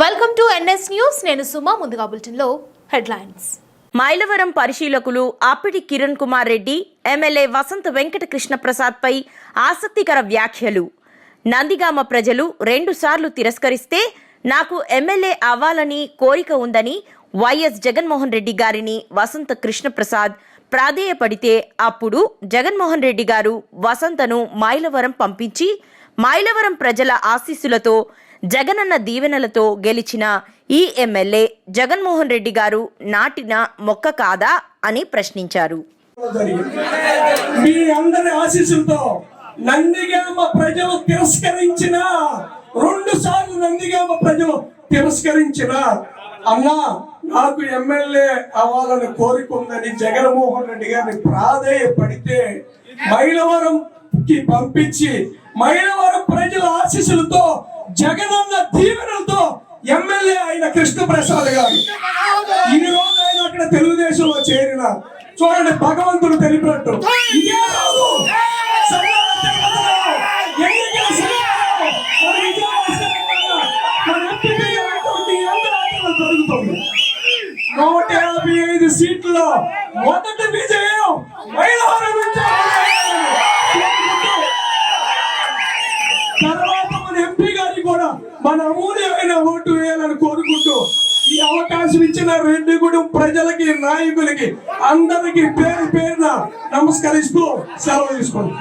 Welcome to NS news నేను సుమా ముందుగా బులెటిన్లో హెడ్లైన్స్. మైలవరం పరిశీలకులు అప్పిడి కిరణ్ కుమార్ రెడ్డి ఎమ్మెల్యే వసంత వెంకట కృష్ణ ప్రసాద్ పై ఆసక్తికర వ్యాఖ్యలు. నందిగామ ప్రజలు రెండుసార్లు తిరస్కరిస్తే నాకు ఎమ్మెల్యే అవ్వాలని కోరిక ఉందని వైఎస్ జగన్మోహన్ రెడ్డి గారిని వసంత కృష్ణప్రసాద్ ప్రాధేయపడితే అప్పుడు జగన్మోహన్ రెడ్డి గారు వసంతను మైలవరం పంపించి మైలవరం ప్రజల ఆశీస్సులతో జగనన్న దీవెనలతో గెలిచిన ఈ ఎమ్మెల్యే జగన్మోహన్ రెడ్డి గారు నాటిన మొక్క కాదా అని ప్రశ్నించారు. మీ అందరి ఆశీస్సులతో నందిగామ ప్రజలు తిరస్కరించిన రెండు సార్లు నందిగామ ప్రజలు తిరస్కరించిన అన్నా నాకు ఎమ్మెల్యే అవ్వాలని కోరిక ఉందని జగన్మోహన్ రెడ్డి గారిని ప్రాధేయపడితే మైలవరం కి పంపించి మైలవరం ప్రజల ఆశీస్సులతో జగనన్న దీవెనలతో ఎమ్మెల్యే అయిన కృష్ణప్రసాద్ గారు. ఈ రోజు ఆయన అక్కడ తెలుగుదేశంలో చేరిన చూడండి భగవంతుడు తెలిపినట్టు. ఇదే రోజు నూట యాభై ఐదు సీట్లలో మొదటి విజయం మైలవరం నుంచి. వారికి కూడా మన అమూల్యమైన ఓటు వేయాలని కోరుకుంటూ ఈ అవకాశం ఇచ్చిన రెండు కూడా ప్రజలకి నాయకులకి అందరికి పేరు పేరున నమస్కరిస్తూ సెలవు తీసుకుంటాం